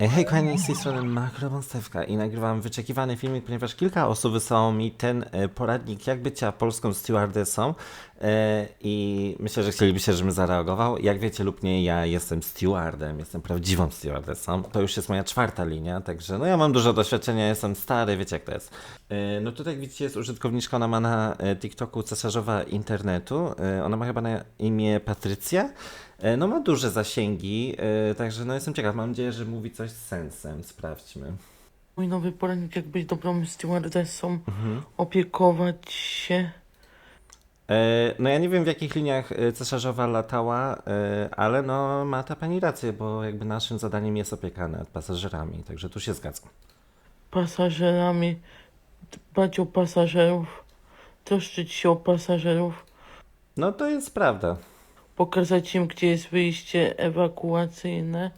Hej kochani, z tej strony Makrobonstewka i nagrywam wyczekiwany filmik, ponieważ kilka osób wysłało mi ten e, poradnik jak bycia polską stewardessą e, i myślę, że chcielibyście, żebym zareagował. Jak wiecie lub nie, ja jestem stewardem, jestem prawdziwą stewardessą. To już jest moja czwarta linia, także no ja mam dużo doświadczenia, jestem stary, wiecie jak to jest. E, No tutaj jak widzicie jest użytkowniczka, ona ma na TikToku cesarzowa internetu, ona ma chyba na imię Patrycja. E, No ma duże zasięgi, e, także no jestem ciekaw, mam nadzieję, że mówi coś z sensem, sprawdźmy. Mój nowy poradnik, jak być dobrą stewardessą, opiekować się. E, No ja nie wiem w jakich liniach cesarzowa latała, ale no ma ta pani rację, bo jakby naszym zadaniem jest opieka nad pasażerami, także tu się zgadzam. pasażerami, dbać o pasażerów, troszczyć się o pasażerów, No to jest prawda. Pokazać im, gdzie jest wyjście ewakuacyjne.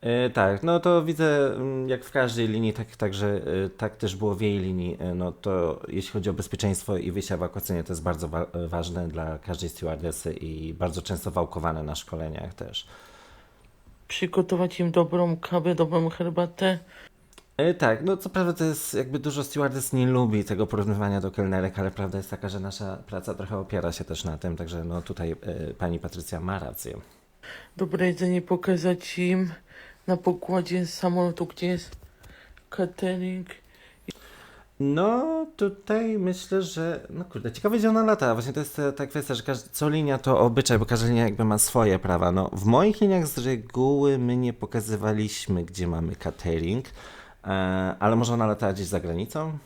E, Tak, no to widzę mm, jak w każdej linii, tak, także e, tak też było w jej linii. E, No to jeśli chodzi o bezpieczeństwo i wyjście ewakuacyjne, to jest bardzo wa- ważne dla każdej stewardessy i bardzo często wałkowane na szkoleniach też. Przygotować im dobrą kawę, dobrą herbatę. E, tak, no co prawda to jest jakby dużo stewardess nie lubi tego porównywania do kelnerek, ale prawda jest taka, że nasza praca trochę opiera się też na tym, także no tutaj e, pani Patrycja ma rację. Dobre jedzenie pokazać im na pokładzie samolotu, gdzie jest catering. No tutaj myślę, że no kurde, ciekawe gdzie ona lata. Właśnie to jest ta, ta kwestia, że każdy, co linia to obyczaj, bo każda linia jakby ma swoje prawa. No w moich liniach z reguły my nie pokazywaliśmy, gdzie mamy catering, e, ale może ona latała gdzieś za granicą?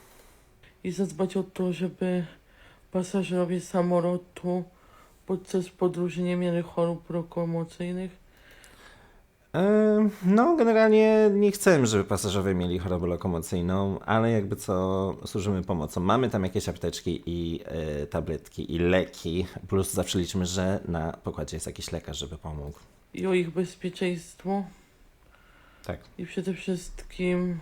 I zadbać o to, żeby pasażerowie samolotu podczas podróży nie mieli chorób lokomocyjnych. E, No, generalnie nie chcemy, żeby pasażerowie mieli chorobę lokomocyjną, ale jakby co służymy pomocą. Mamy tam jakieś apteczki i e, tabletki i leki, plus zawsze liczymy, że na pokładzie jest jakiś lekarz, żeby pomógł. i o ich bezpieczeństwo Tak. i przede wszystkim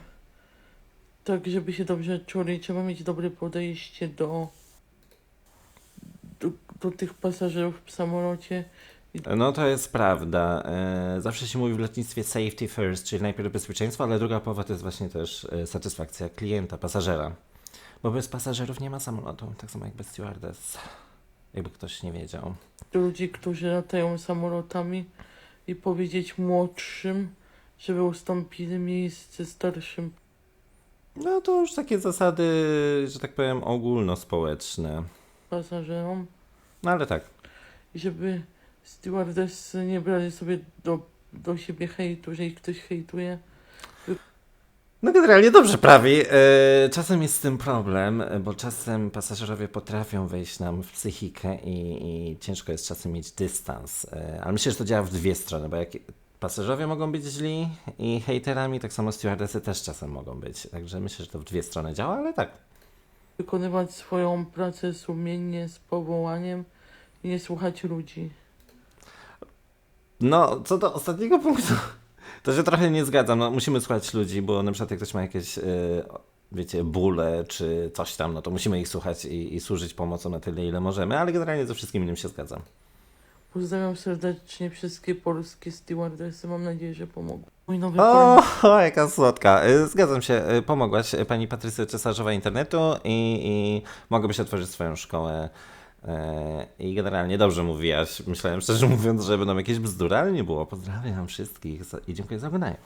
tak, żeby się dobrze czuli, trzeba mieć dobre podejście do, do, do tych pasażerów w samolocie. No to jest prawda. E, Zawsze się mówi w lotnictwie safety first, czyli najpierw bezpieczeństwo, ale druga połowa to jest właśnie też e, satysfakcja klienta, pasażera. Bo bez pasażerów nie ma samolotu, tak samo jak bez stewardess. Jakby ktoś nie wiedział. Ludzi, którzy latają samolotami i powiedzieć młodszym, żeby ustąpili miejsce starszym. No to już takie zasady, że tak powiem, ogólnospołeczne. pasażerom No ale tak. i żeby stewardessy nie brali sobie do, do siebie hejtu, że ich ktoś hejtuje. No generalnie dobrze prawi. E, Czasem jest z tym problem, bo czasem pasażerowie potrafią wejść nam w psychikę i, i ciężko jest czasem mieć dystans. E, Ale myślę, że to działa w dwie strony, bo jak pasażerowie mogą być źli i hejterami, tak samo stewardessy też czasem mogą być. Także myślę, że to w dwie strony działa, ale tak. Wykonywać swoją pracę sumiennie, z powołaniem i nie słuchać ludzi. No, co do ostatniego punktu, to się trochę nie zgadzam. No, musimy słuchać ludzi, bo na przykład jak ktoś ma jakieś, e, wiecie, bóle czy coś tam, no to musimy ich słuchać i, i służyć pomocą na tyle, ile możemy, ale generalnie ze wszystkim innym się zgadzam. Pozdrawiam serdecznie wszystkie polskie stewardessy. Mam nadzieję, że pomogą. Mój nowy O, o, jaka słodka. E, Zgadzam się, e, pomogłaś e, pani Patrycy Cesarzowa internetu i, i mogłabyś otworzyć swoją szkołę. I generalnie dobrze mówiłaś. Myślałem szczerze mówiąc, że będą jakieś bzdury, ale nie było. Pozdrawiam wszystkich i dziękuję za oglądanie.